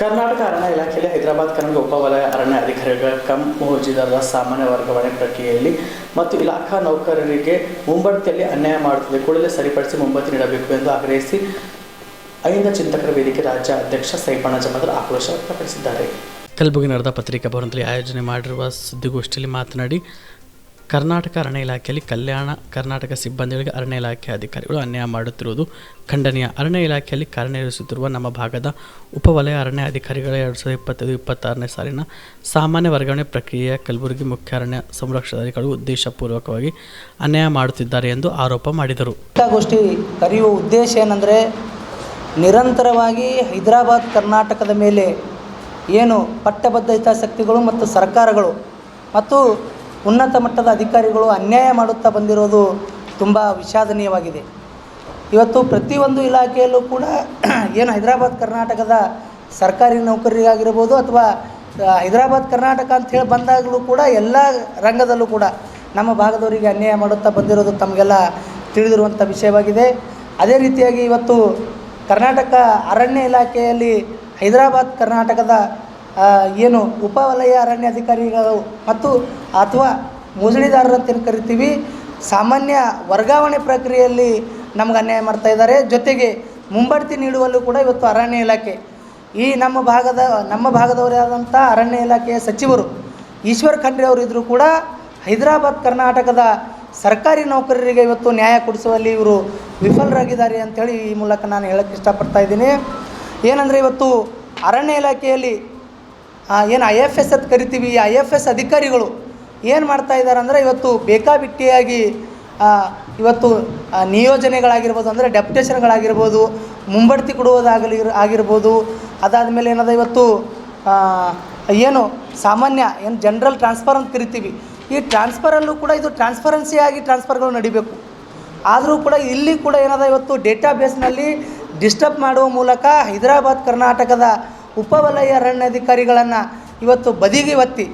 ಕರ್ನಾಟಕ ಅರಣ್ಯ ಇಲಾಖೆಯಲ್ಲಿ ಹೈದರಾಬಾದ್ ಕನ್ನಡ ಉಪವಲಯ ಅರಣ್ಯ ಅಧಿಕಾರಿಗಳ ಕಂ ಮೋಜಿದಾರರ ಸಾಮಾನ್ಯ ವರ್ಗಾವಣೆ ಪ್ರಕ್ರಿಯೆಯಲ್ಲಿ ಮತ್ತು ಇಲಾಖಾ ನೌಕರರಿಗೆ ಮುಂಬಡ್ತಿಯಲ್ಲಿ ಅನ್ಯಾಯ ಮಾಡುತ್ತದೆ. ಕೂಡಲೇ ಸರಿಪಡಿಸಿ ಮುಂಬತ್ತಿ ನೀಡಬೇಕು ಎಂದು ಆಗ್ರಹಿಸಿ ಅಹಿಂದ ಚಿಂತಕರ ವೇದಿಕೆ ರಾಜ್ಯ ಅಧ್ಯಕ್ಷ ಸೈಪಣ್ಣ ಜಮದರ್ ಆಕ್ರೋಶ ವ್ಯಕ್ತಪಡಿಸಿದ್ದಾರೆ. ಕಲಬುರಗಿ ನಡೆದ ಪತ್ರಿಕಾ ಭವನದಲ್ಲಿ ಆಯೋಜನೆ ಮಾಡಿರುವ ಸುದ್ದಿಗೋಷ್ಠಿಯಲ್ಲಿ ಮಾತನಾಡಿ ಕರ್ನಾಟಕ ಅರಣ್ಯ ಇಲಾಖೆಯಲ್ಲಿ ಕಲ್ಯಾಣ ಕರ್ನಾಟಕ ಸಿಬ್ಬಂದಿಗಳಿಗೆ ಅರಣ್ಯ ಇಲಾಖೆ ಅಧಿಕಾರಿಗಳು ಅನ್ಯಾಯ ಮಾಡುತ್ತಿರುವುದು ಖಂಡನೀಯ. ಅರಣ್ಯ ಇಲಾಖೆಯಲ್ಲಿ ಕಾರ್ಯನಿರ್ವಹಿಸುತ್ತಿರುವ ನಮ್ಮ ಭಾಗದ ಉಪವಲಯ ಅರಣ್ಯ ಅಧಿಕಾರಿಗಳ ಎರಡು ಸಾವಿರದ ಇಪ್ಪತ್ತೈದು ಇಪ್ಪತ್ತಾರನೇ ಸಾಲಿನ ಸಾಮಾನ್ಯ ವರ್ಗಾವಣೆ ಪ್ರಕ್ರಿಯೆಯ ಕಲಬುರಗಿ ಮುಖ್ಯ ಅರಣ್ಯ ಸಂರಕ್ಷಣಾಧಿಕಾರಿಗಳು ಉದ್ದೇಶಪೂರ್ವಕವಾಗಿ ಅನ್ಯಾಯ ಮಾಡುತ್ತಿದ್ದಾರೆ ಎಂದು ಆರೋಪ ಮಾಡಿದರು. ಗೋಷ್ಠಿ ಕರೆಯುವ ಉದ್ದೇಶ ಏನಂದರೆ ನಿರಂತರವಾಗಿ ಹೈದರಾಬಾದ್ ಕರ್ನಾಟಕದ ಮೇಲೆ ಏನು ಪಟ್ಟಬದ್ಧ ಹಿತಾಸಕ್ತಿಗಳು ಮತ್ತು ಸರ್ಕಾರಗಳು ಮತ್ತು ಉನ್ನತ ಮಟ್ಟದ ಅಧಿಕಾರಿಗಳು ಅನ್ಯಾಯ ಮಾಡುತ್ತಾ ಬಂದಿರೋದು ತುಂಬ ವಿಷಾದನೀಯವಾಗಿದೆ. ಇವತ್ತು ಪ್ರತಿಯೊಂದು ಇಲಾಖೆಯಲ್ಲೂ ಕೂಡ ಏನು ಹೈದರಾಬಾದ್, ಕರ್ನಾಟಕದ ಸರ್ಕಾರಿ ನೌಕರರಿಗಾಗಿರ್ಬೋದು ಅಥವಾ ಹೈದರಾಬಾದ್, ಕರ್ನಾಟಕ ಅಂತ ಹೇಳಿ ಬಂದಾಗಲೂ ಕೂಡ ಎಲ್ಲ ರಂಗದಲ್ಲೂ ಕೂಡ ನಮ್ಮ ಭಾಗದವರಿಗೆ ಅನ್ಯಾಯ ಮಾಡುತ್ತಾ ಬಂದಿರೋದು ತಮಗೆಲ್ಲ ತಿಳಿದಿರುವಂಥ ವಿಷಯವಾಗಿದೆ. ಅದೇ ರೀತಿಯಾಗಿ ಇವತ್ತು ಕರ್ನಾಟಕ ಅರಣ್ಯ ಇಲಾಖೆಯಲ್ಲಿ ಹೈದರಾಬಾದ್, ಕರ್ನಾಟಕದ ಏನು ಉಪವಲಯ ಅರಣ್ಯ ಅಧಿಕಾರಿಗಳು ಮತ್ತು ಅಥವಾ ಮುಜಳಿದಾರರು ಅಂತೇನು ಕರಿತೀವಿ, ಸಾಮಾನ್ಯ ವರ್ಗಾವಣೆ ಪ್ರಕ್ರಿಯೆಯಲ್ಲಿ ನಮ್ಗೆ ಅನ್ಯಾಯ ಮಾಡ್ತಾ ಇದ್ದಾರೆ ಜೊತೆಗೆ ಮುಂಬಡ್ತಿ ನೀಡುವಲ್ಲೂ ಕೂಡ ಇವತ್ತು ಅರಣ್ಯ ಇಲಾಖೆ. ಈ ನಮ್ಮ ಭಾಗದ, ನಮ್ಮ ಭಾಗದವರೇ ಆದಂಥ ಅರಣ್ಯ ಇಲಾಖೆಯ ಸಚಿವರು ಈಶ್ವರ್ ಖಂಡ್ರೆ ಅವರು ಇದ್ದರೂ ಕೂಡ ಹೈದರಾಬಾದ್ ಕರ್ನಾಟಕದ ಸರ್ಕಾರಿ ನೌಕರರಿಗೆ ಇವತ್ತು ನ್ಯಾಯ ಕೊಡಿಸುವಲ್ಲಿ ಇವರು ವಿಫಲರಾಗಿದ್ದಾರೆ ಅಂತೇಳಿ ಈ ಮೂಲಕ ನಾನು ಹೇಳೋಕ್ಕೆ ಇಷ್ಟಪಡ್ತಾ ಇದ್ದೀನಿ. ಏನಂದರೆ ಇವತ್ತು ಅರಣ್ಯ ಇಲಾಖೆಯಲ್ಲಿ ಏನು ಐ ಎಫ್ ಎಸ್ ಅಂತ ಕರಿತೀವಿ ಐ ಎಫ್ ಎಸ್ ಅಧಿಕಾರಿಗಳು ಏನು ಮಾಡ್ತಾ ಇದ್ದಾರೆ ಅಂದರೆ ಇವತ್ತು ಬೇಕಾಬಿಟ್ಟಿಯಾಗಿ ಇವತ್ತು ನಿಯೋಜನೆಗಳಾಗಿರ್ಬೋದು ಅಂದರೆ ಡೆಪ್ಟೇಷನ್ಗಳಾಗಿರ್ಬೋದು ಮುಂಬಡ್ತಿ ಕೊಡುವುದಾಗಲಿ ಆಗಿರ್ಬೋದು, ಅದಾದಮೇಲೆ ಏನದ ಇವತ್ತು ಏನು ಸಾಮಾನ್ಯ, ಏನು ಜನರಲ್ ಟ್ರಾನ್ಸ್ಫರ್ ಅಂತ ಕರಿತೀವಿ. ಈ ಟ್ರಾನ್ಸ್ಫರಲ್ಲೂ ಕೂಡ ಇದು ಟ್ರಾನ್ಸ್ಪರೆನ್ಸಿಯಾಗಿ ಟ್ರಾನ್ಸ್ಫರ್ಗಳು ನಡಿಬೇಕು. ಆದರೂ ಕೂಡ ಇಲ್ಲಿ ಕೂಡ ಏನದ ಇವತ್ತು ಡೇಟಾ ಬೇಸ್ನಲ್ಲಿ ಡಿಸ್ಟರ್ಬ್ ಮಾಡುವ ಮೂಲಕ ಹೈದರಾಬಾದ್ ಕರ್ನಾಟಕದ ಉಪವಲಯ ಅರಣ್ಯಾಧಿಕಾರಿಗಳನ್ನು ಇವತ್ತು ಬದಿಗೆ ಒತ್ತಿ,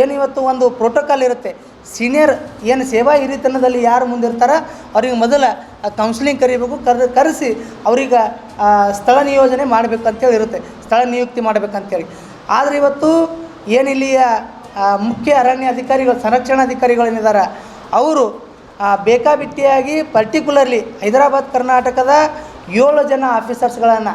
ಏನು ಇವತ್ತು ಒಂದು ಪ್ರೋಟೋಕಾಲ್ ಇರುತ್ತೆ ಸೀನಿಯರ್ ಏನು ಸೇವಾ ಹಿರಿತನದಲ್ಲಿ ಯಾರು ಮುಂದಿರ್ತಾರ, ಅವ್ರಿಗೆ ಮೊದಲ ಕೌನ್ಸಿಲಿಂಗ್ ಕರಿಬೇಕು, ಕರ್, ಕರೆಸಿ ಅವ್ರಿಗೆ ಸ್ಥಳ ನಿಯೋಜನೆ ಮಾಡಬೇಕಂತೇಳಿ ಇರುತ್ತೆ, ಸ್ಥಳ ನಿಯುಕ್ತಿ ಮಾಡಬೇಕಂತೇಳಿ. ಆದರೆ ಇವತ್ತು ಏನಿಲ್ಲಿಯ ಮುಖ್ಯ ಅರಣ್ಯ ಅಧಿಕಾರಿಗಳು ಸಂರಕ್ಷಣಾಧಿಕಾರಿಗಳೇನಿದ್ದಾರೆ ಅವರು ಬೇಕಾಬಿಟ್ಟಿಯಾಗಿ ಪರ್ಟಿಕ್ಯುಲರ್ಲಿ ಹೈದರಾಬಾದ್ ಕರ್ನಾಟಕದ ಏಳು ಜನ ಆಫೀಸರ್ಸ್ಗಳನ್ನು